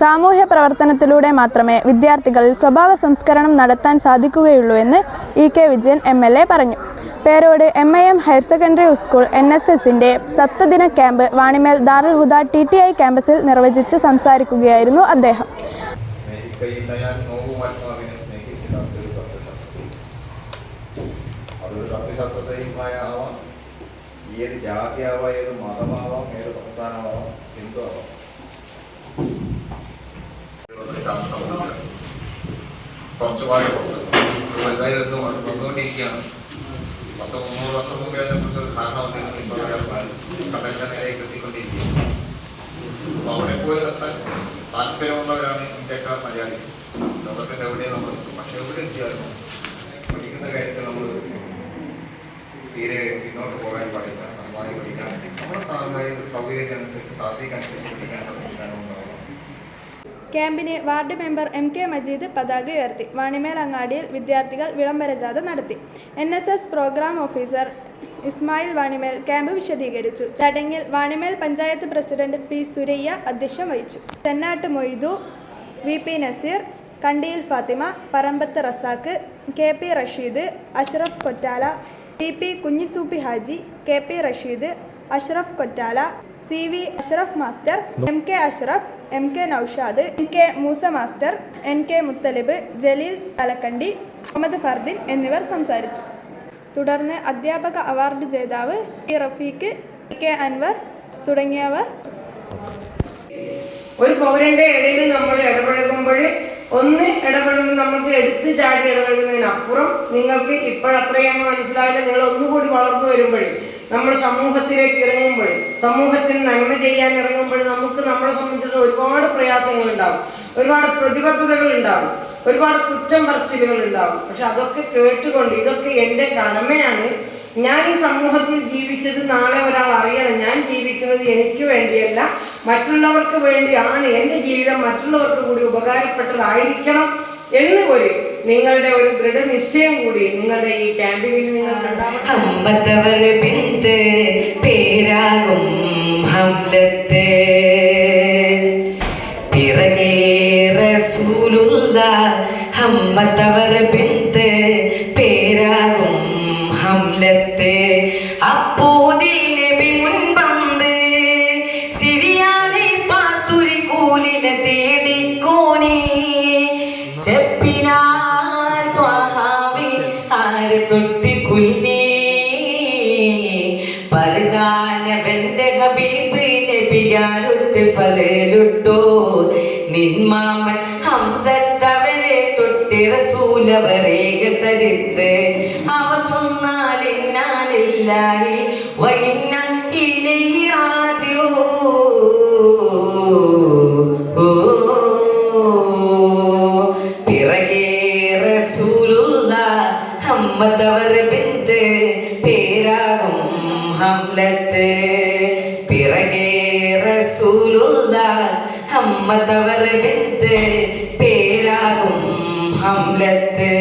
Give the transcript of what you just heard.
സാമൂഹ്യ പ്രവർത്തനത്തിലൂടെ മാത്രമേ വിദ്യാർത്ഥികളിൽ സ്വഭാവ സംസ്കരണം നടത്താൻ സാധിക്കുകയുള്ളൂ എന്ന് E K Vijayan M L A പറഞ്ഞു. Perode M I M higher secondary school N S എസിന്റെ സപ്തദിന camp Vanimel Darul Huda T T I ക്യാമ്പസിൽ നിർവചിച്ച് സംസാരിക്കുകയായിരുന്നു അദ്ദേഹം. ഏത് ജാതിയാവാം ഏത് മതമാവാം ഏത് പ്രസ്ഥാനമാവാം. കുറച്ചുപാട് വലുതായിരുന്നു വന്നുകൊണ്ടിരിക്കുകയാണ്. പത്ത് മുന്നൂറ് വർഷം മുമ്പേ അതിനെക്കുറിച്ച് ധാരണ വന്നിരുന്നു. ഇപ്പോൾ കടലിന്റെ നിലയിലേക്ക് എത്തിക്കൊണ്ടിരിക്കുകയാണ്. അപ്പൊ അവിടെ പോയി എത്താൻ താല്പര്യമുള്ളവരാണ് ഇന്ത്യക്കാർ മലയാളി. ലോകത്തിന്റെ എവിടെയും നമ്മൾ എത്തും. പക്ഷെ എവിടെ എത്തിയാലും പഠിക്കുന്ന കാര്യത്തിൽ നമ്മൾ തീരെ പിന്നോട്ട് പോകാൻ പാടില്ല. നന്നായി പഠിക്കാൻ നമ്മുടെ സാഹചര്യ സൗകര്യത്തിനനുസരിച്ച് സാധ്യതയ്ക്കനുസരിച്ച് പഠിക്കാനുള്ള സംവിധാനം ഉണ്ടാവണം ക്യാമ്പിന് ward member M K Majeed പതാക ഉയർത്തി വാണിമേൽ അങ്ങാടിയിൽ വിദ്യാർത്ഥികൾ വിളംബര ജാഥ നടത്തി. N S S programme officer Ismail Vanimel camp വിശദീകരിച്ചു. ചടങ്ങിൽ വാണിമേൽ പഞ്ചായത്ത് പ്രസിഡന്റ് പി സുരയ്യ അധ്യക്ഷം വഹിച്ചു. Thennatt Moidu V P Naseer Kandiyil Fathima Parambath Razak K P Rasheed Ashraf Kottala T P Kunhisoopi Haji K P Rasheed Ashraf Kottala C V Ashraf master M K Ashraf M K Naushad N K Moosa master N K Muthalib Jaleel Thalakkandi Muhammad Fardin എന്നിവർ സംസാരിച്ചു. തുടർന്ന് അധ്യാപക award ജേതാവ് P Rafeeq K Anwar തുടങ്ങിയവർ ഒരു പൗരന്റെ ഇടയിൽ നമ്മൾ ഇടപഴകുമ്പോൾ ഒന്ന് ഇടപെടുമ്പോൾ നമുക്ക് എടുത്തു ചാടി ഇടപഴകുന്നതിനപ്പുറം നിങ്ങൾക്ക് ഇപ്പോഴത്രയും മനസ്സിലായില്ല. നിങ്ങൾ ഒന്നുകൂടി വളർന്നു വരുമ്പോൾ നമ്മൾ സമൂഹത്തിലേക്ക് ഇറങ്ങുമ്പോൾ സമൂഹത്തിന് നന്മ ചെയ്യാൻ ഇറങ്ങുമ്പോൾ നമുക്ക് നമ്മളെ സംബന്ധിച്ച് ഒരുപാട് പ്രയാസങ്ങൾ ഉണ്ടാവും ഒരുപാട് പ്രതിബദ്ധതകൾ ഉണ്ടാവും ഒരുപാട് കുറ്റം പറച്ചിലുകൾ ഉണ്ടാവും പക്ഷെ അതൊക്കെ കേട്ടുകൊണ്ട് ഇതൊക്കെ എന്റെ കടമയാണ്. ഞാൻ ഈ സമൂഹത്തിൽ ജീവിച്ചത് നാളെ ഒരാൾ അറിയണം. ഞാൻ ജീവിക്കുന്നത് എനിക്ക് വേണ്ടിയല്ല. മറ്റുള്ളവർക്ക് വേണ്ടിയാണ് എന്റെ ജീവിതം. മറ്റുള്ളവർക്ക് കൂടി ഉപകാരപ്പെട്ടതായിരിക്കണം എന്ന് ഒരു നിങ്ങളുടെ ഒരു ദൃഢനിശ്ചയം കൂടി നിങ്ങളുടെ ഈ ക്യാമ്പിങ്ങിൽ നിങ്ങൾക്ക് അമ്പത്തവർ ഹംലത്തെ. പിറകേ അമ്പത്തവർ ബിന്ത് പേരാകും ഹംലത്തെ. നബി തൊട്ടി പരിധാനവന്റെ ഹബീബ് നബിയാലുട്ട് ഫതലുട്ടോ നിന്മാമൻ ഹംസത്തവരെ തൊട്ടി റസൂലവരേകൾ തരുത്ത്. അവർ ചൊന്നാലിന്നാലില്ലായി വൈന്ന ഇലൈഹി പിറകേ റസൂലുള്ള പേരാകും ഹംലത്ത് പിറകേ റസൂലുള്ള ഹമ്മത്തവർ ബിന്ത് പേരാകും ഹംലത്ത്.